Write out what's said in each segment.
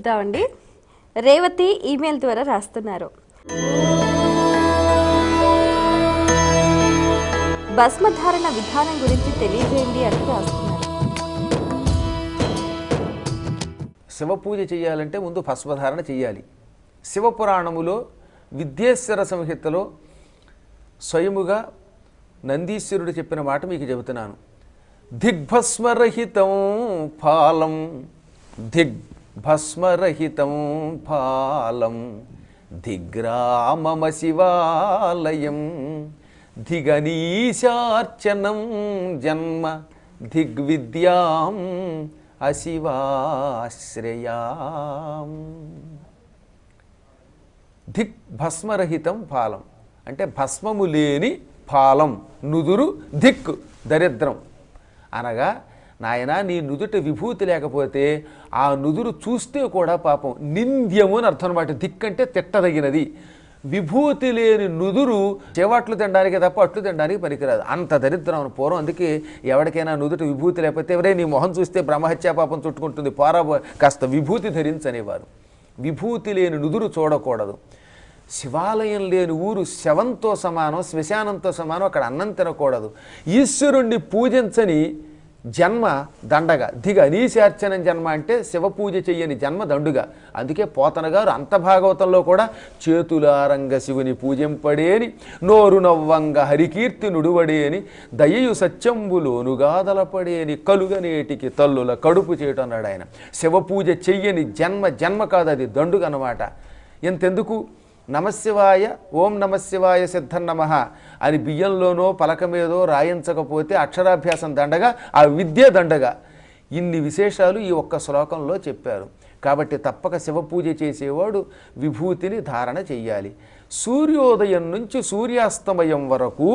చూద్దామండి. రేవతి ఈమెయిల్ ద్వారా రాస్తున్నారు. భస్మధారణ విధానం గురించి తెలియజేయండి అని రాస్తున్నారు. శివ పూజ చేయాలంటే ముందు భస్మధారణ చేయాలి. శివపురాణములో విద్యేశ్వర సంహితలో స్వయముగా నందీశ్వరుడు చెప్పిన మాట మీకు చెబుతున్నాను. దిగ్భస్మరహితం ఫాలం భస్మరహితం ఫాలం దిగ్రామమ శివాలయం దిగనీశార్చనం జన్మ దిగ్విద్యాం అశివాశ్రయాం. దిక్ భస్మరహితం ఫాలం అంటే భస్మము లేని ఫాలం నుదురు దిక్ దరిద్రం అనగా నాయన నీ నుదుట విభూతి లేకపోతే ఆ నుదురు చూస్తే కూడా పాపం నింద్యము అని అర్థం అనమాట దిక్కంటే తిట్టదగినది. విభూతి లేని నుదురు చెవట్లు తినడానికి తప్ప అట్లు తినడానికి పనికిరాదు. అంత దరిద్రం అని పూర్వం అందుకే ఎవరికైనా నుదుట విభూతి లేకపోతే ఎవరే నీ మొహం చూస్తే బ్రహ్మహత్యా పాపం చుట్టుకుంటుంది. పోరా కాస్త విభూతి ధరించనేవారు. విభూతి లేని నుదురు చూడకూడదు. శివాలయం లేని ఊరు శవంతో సమానం శ్మశానంతో సమానం అక్కడ అన్నం తినకూడదు. ఈశ్వరుణ్ణి పూజించని జన్మ దండగ. దిగ అనీశార్చనం జన్మ అంటే శివ పూజ చెయ్యని జన్మ దండుగా. అందుకే పోతన గారు అంత భాగవతంలో కూడా చేతులారంగ శివుని పూజింపడేని నోరు నవ్వంగ హరికీర్తి నుడువడేని దయయు సత్యంబులోనుగాదలపడేని కలుగనేటికి తల్లుల కడుపు చేయటం అన్నాడు ఆయన శివ పూజ చెయ్యని జన్మ జన్మ కాదు అది దండుగ అన్నమాట ఎంతెందుకు? నమశివాయ ఓం నమశివాయ సిద్ధన్నమ అని బియ్యంలోనో పలక మీదో రాయించకపోతే అక్షరాభ్యాసం దండగా ఆ విద్య దండగా. ఇన్ని విశేషాలు ఈ ఒక్క శ్లోకంలో చెప్పారు. కాబట్టి తప్పక శివ పూజ చేసేవాడు విభూతిని ధారణ చెయ్యాలి. సూర్యోదయం నుంచి సూర్యాస్తమయం వరకు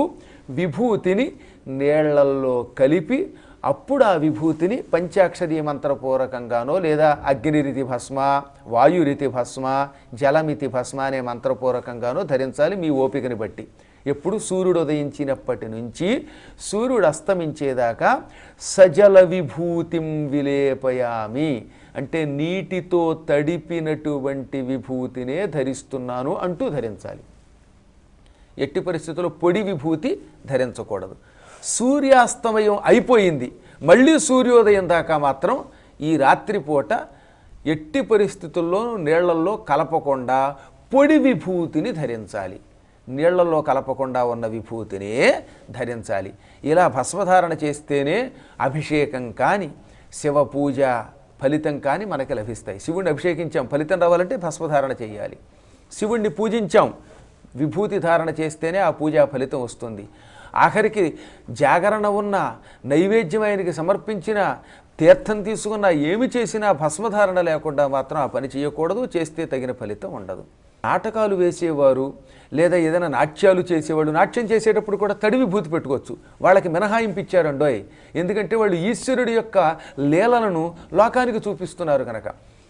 విభూతిని నీళ్ళల్లో కలిపి అప్పుడు ఆ విభూతిని పంచాక్షరీ మంత్రపూర్వకంగానో లేదా అగ్నిరితి భస్మ వాయురితి భస్మ జలమితి భస్మ అనే మంత్రపూర్వకంగానో ధరించాలి మీ ఓపికని బట్టి. ఎప్పుడు సూర్యుడు ఉదయించినప్పటి నుంచి సూర్యుడు అస్తమించేదాకా సజల విభూతిం విలేపయామి. అంటే నీటితో తడిపినటువంటి విభూతినే ధరిస్తున్నాను అంటూ ధరించాలి. ఎట్టి పరిస్థితుల్లో పొడి విభూతి ధరించకూడదు. సూర్యాస్తమయం అయిపోయింది. మళ్ళీ సూర్యోదయం దాకా మాత్రం ఈ రాత్రిపూట ఎట్టి పరిస్థితుల్లో నీళ్ళలో కలపకుండా పొడి విభూతిని ధరించాలి. నీళ్ళలో కలపకుండా ఉన్న విభూతినే ధరించాలి. ఇలా భస్మధారణ చేస్తేనే అభిషేకం కానీ శివ పూజ ఫలితం కానీ మనకి లభిస్తాయి. శివుణ్ణి అభిషేకించాం ఫలితం రావాలంటే భస్మధారణ చేయాలి. శివుణ్ణి పూజించాం విభూతి ధారణ చేస్తేనే ఆ పూజా ఫలితం వస్తుంది. ఆఖరికి జాగరణ ఉన్న నైవేద్యం ఆయనకి సమర్పించిన తీర్థం తీసుకున్న ఏమి చేసినా భస్మధారణ లేకుండా మాత్రం ఆ పని చేయకూడదు చేస్తే తగిన ఫలితం ఉండదు. నాటకాలు వేసేవారు లేదా ఏదైనా నాట్యాలు చేసేవాళ్ళు నాట్యం చేసేటప్పుడు కూడా తడి విభూతి పెట్టుకోవచ్చు. వాళ్ళకి మినహాయింపు ఇచ్చారండోయ్ ఎందుకంటే వాళ్ళు ఈశ్వరుడి యొక్క లీలలను లోకానికి చూపిస్తున్నారు కనుక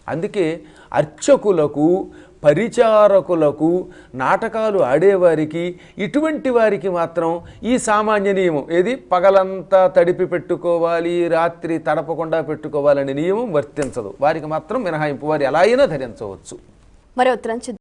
అందుకే అర్చకులకు పరిచారకులకు నాటకాలు ఆడేవారికి ఇటువంటి వారికి మాత్రం ఈ సామాన్య నియమం. ఏది? పగలంతా తడిపి పెట్టుకోవాలి రాత్రి తడపకుండా పెట్టుకోవాలనే నియమం వర్తించదు. వారికి మాత్రం మినహాయింపు వారు ఎలా అయినా ధరించవచ్చు. మరి ఉత్తరం